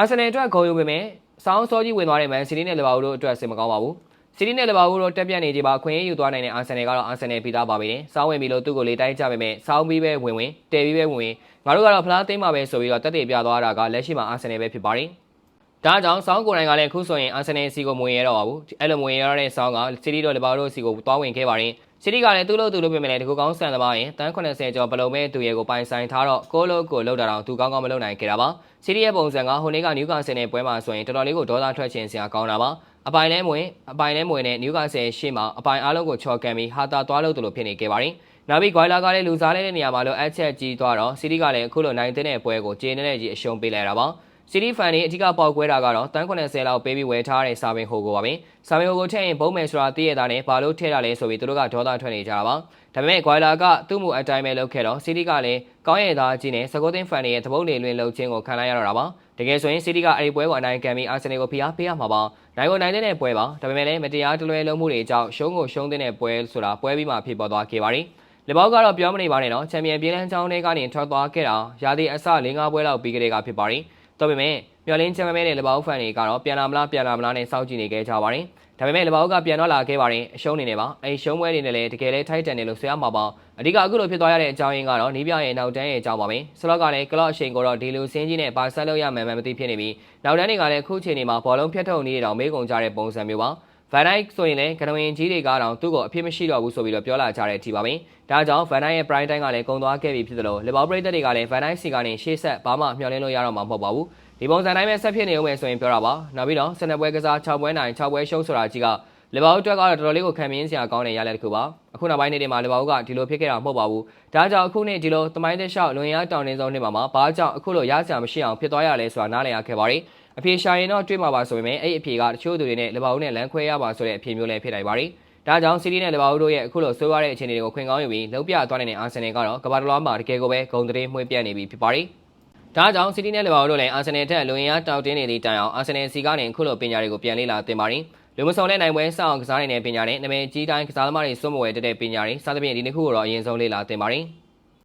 အာဆင်နယ်အတွက်ဂုဏ်ယူပေမဲ့စောင်းစောကြီးဝင်သွားတဲ့မန်စီးတီးနဲ့လီဗာပူးတို့အတွက်စင်မကောင်းပါဘူးစီးတီးနဲ့လီဗာပူးတို့တက်ပြတ်နေကြပါခွင့်ရယူသွားနိုင်တဲ့အာဆင်နယ်ကတော့အာဆင်နယ်ပြီးသားပါပဲ။စောင်းဝင်ပြီးလို့သူ့ကိုလေးတိုင်းကြပေမဲ့စောင်းပြီးပဲဝင်ဝင်တဲပြီးပဲဝင်ဝင်ငါတို့ကတော့ဖလားသိမ်းမှာပဲဆိုပြီးတော့တက်တည်ပြသွားတာကလက်ရှိမှာအာဆင်နယ်ပဲဖြစ်ပါတယ်။ ဒါကြောင့်စောင်းကိုယ်တိုင်ကလည်းအခုဆိုရင်အာဆင်နယ်စီကိုမဝင်ရတော့ပါဘူး။အဲ့လိုမဝင်ရတဲ့စောင်းကစီးတီးတို့လီဗာပူးတို့စီကိုသွားဝင်ခဲ့ပါတယ်။စီးတီးကလည်းသူ့လို့သူ့လို့ပြင်မဲ့လည်းဒီကိုကောင်းဆန်သမားရင်တန်း80ကျော်ဘလုံးမဲ့သူရဲ့ကိုပိုင်ဆိုင်ထားတော့ကိုလို့ကိုလောက်တာတော့သူကောင်းကောင်းမလုပ်နိုင်ခဲ့တာပါ။စီးတီးရဲ့ပုံစံကဟိုနေ့ကနယူကာဆယ်နဲ့ပွဲမှာဆိုရင်တော်တော်လေးကိုဒေါသထွက်ခြင်းစရာကောင်းတာပါ။အပိုင်လဲမဝင်အပိုင်လဲမဝင်နဲ့နယူကာဆယ်ရှေ့မှာအပိုင်အားလုံးကိုချော်ကန်ပြီးဟာတာသွားလို့တူလို့ဖြစ်နေခဲ့ပါတယ်။နောက်ပြီးဂွိုင်လာကလည်းလူစားတဲ့နေရာမှာလို့အချက်ကြီးသွားတော့စီးတီးကလည်းအခုလိုနိုင်တဲ့ပွဲကိုကျေနေတဲ့ကြီးအရှုံးပေးလိုက်တာပါ။ စီတီဖန်တွေအဓိကပေါက်ကွဲတာကတော့တန်း90လောက်ပေးပြီးဝယ်ထားတဲ့စာပင်ဟိုကိုပါပဲ။စာပင်ဟိုကိုထည့်ရင်ဘုံမယ်ဆိုတာသိရတာနဲ့ဘာလို့ထည့်တာလဲဆိုပြီးသူတို့ကဒေါသထွက်နေကြတာပါ။ဒါပေမဲ့ဂွိုင်လာကသူ့မှုအတိုင်းပဲလုပ်ခဲ့တော့စီတီကလည်းကောင်းရည်သားကြီးနဲ့စကောတင်ဖန်တွေရဲ့သဘုတ်လေလွင်လှုပ်ခြင်းကိုခံလိုက်ရတော့တာပါ။တကယ်ဆိုရင်စီတီကအဲ့ဒီပွဲကိုအနိုင်ခံပြီးအာဆင်နယ်ကိုဖိအားပေးရမှာပါ။နိုင်ကိုနိုင်တဲ့ပွဲပါ။ဒါပေမဲ့လည်းမတရားတလွဲလုံးမှုတွေကြောင့်ရှုံးကိုရှုံးတဲ့ပွဲဆိုတာပွဲပြီးမှဖြစ်ပေါ်သွားခဲ့ပါတယ်။လေဘောက်ကတော့ပြောမနေပါနဲ့နော်ချန်ပီယံပြည်လန်းချောင်းတွေကနေထွက်သွားခဲ့တာရာသီအစ၄၅ပွဲလောက်ပြီးကြတဲ့ကဖြစ်ပါတယ်။ ဒါပေမဲ့မျော်လင့်ချက်မဲ့တဲ့လေဘောက်ဖန်တွေကတော့ပြန်လာမလားပြန်လာမလားနဲ့စောင့်ကြည့်နေခဲ့ကြပါတယ်။ဒါပေမဲ့လေဘောက်ကပြန်တော့လာခဲ့ပါတယ်အရှုံးနေနေပါအဲရှုံးပွဲတွေနဲ့လည်းတကယ်လည်းထိုက်တန်တယ်လို့ဆိုရမှာပါအဓိကအခုလိုဖြစ်သွားရတဲ့အကြောင်းရင်းကတော့နီးပြရဲ့နောက်တန်းရဲ့အကြောင်းပါပဲဆလော့ကလည်းကလော့အချိန်ကိုတော့ဒီလိုစင်းကြီးနဲ့ပါဆက်လို့ရမှန်မှန်မသိဖြစ်နေပြီးနောက်တန်းတွေကလည်းအခုချိန်နေမှာဘောလုံးဖြတ်ထုတ်နေတောင်မေးကုန်ကြတဲ့ပုံစံမျိုးပါ ဗန်ဒိုက်ဆိုရင်လည်းကနဝင်ကြီးတွေကတော့သူ့ကိုအဖြစ်မရှိတော့ဘူးဆိုပြီးတော့ပြောလာကြတဲ့အထိပါပဲ။ဒါကြောင့်ဗန်ဒိုက်ရဲ့ prime time ကလည်းကုန်သွားခဲ့ပြီဖြစ်သလိုလီဗာပူးပရိသတ်တွေကလည်းဗန်ဒိုက်စီကနေရှေ့ဆက်ဘာမှမျှော်လင့်လို့ရတော့မှာမဟုတ်ပါဘူး။ဒီပုံစံတိုင်းပဲဆက်ဖြစ်နေဦးမယ်ဆိုရင်ပြောတာပါ။နောက်ပြီးတော့စနေပွဲကစား6ပွဲနိုင်6ပွဲရှုံးဆိုတာကြီးကလီဗာပူးအတွက်ကတော့တော်တော်လေးကိုခံမြင်စရာကောင်းတဲ့ရလဒ်တစ်ခုပါ။အခုနောက်ပိုင်းနေ့တွေမှာလီဗာပူးကဒီလိုဖြစ်ခဲ့တာမဟုတ်ပါဘူး။ဒါကြောင့်အခုနေ့ဒီလိုသမိုင်းသက်လျှောက်လွန်ရတောင်တင်းဆုံးနေ့မှာဘာကြောင့်အခုလိုရစရာမရှိအောင်ဖြစ်သွားရလဲဆိုတာနားလည်ရခဲ့ပါတယ်။ အဖေရှာရင်တော့တွေးမှာပါဆိုပေမဲ့အဲ့အဖေကတချို့သူတွေနဲ့လီဗာပူးနဲ့လမ်းခွဲရပါဆိုတဲ့အဖေမျိုးလည်းဖြစ်နိုင်ပါတယ်။ဒါကြောင့်စီးတီးနဲ့လီဗာပူးတို့ရဲ့အခုလိုဆိုးရတဲ့အခြေအနေတွေကိုခွင့်ကောင်းယူပြီးလုံးပြသွားနေတဲ့အာဆင်နယ်ကတော့ကမ္ဘာတလွှားမှာတကယ်ကိုပဲဂုဏ်သတင်းမှွေးပြတ်နေပြီဖြစ်ပါတယ်။ဒါကြောင့်စီးတီးနဲ့လီဗာပူးတို့လည်းအာဆင်နယ်ထက်လွန်ရတောက်တင်းနေသည့်တိုင်အောင်အာဆင်နယ်စီကနေအခုလိုပညာတွေကိုပြန်လေ့လာသင်ပါတယ်။လူမဆောင်တဲ့နိုင်ပွဲစောင့်ကစားနေတဲ့ပညာနဲ့နာမည်ကြီးတိုင်းကစားသမားတွေစွန့်မဝဲတက်တဲ့ပညာတွေစသဖြင့်ဒီနှစ်ခုကိုတော့အရင်ဆုံးလေ့လာသင်ပါတယ်။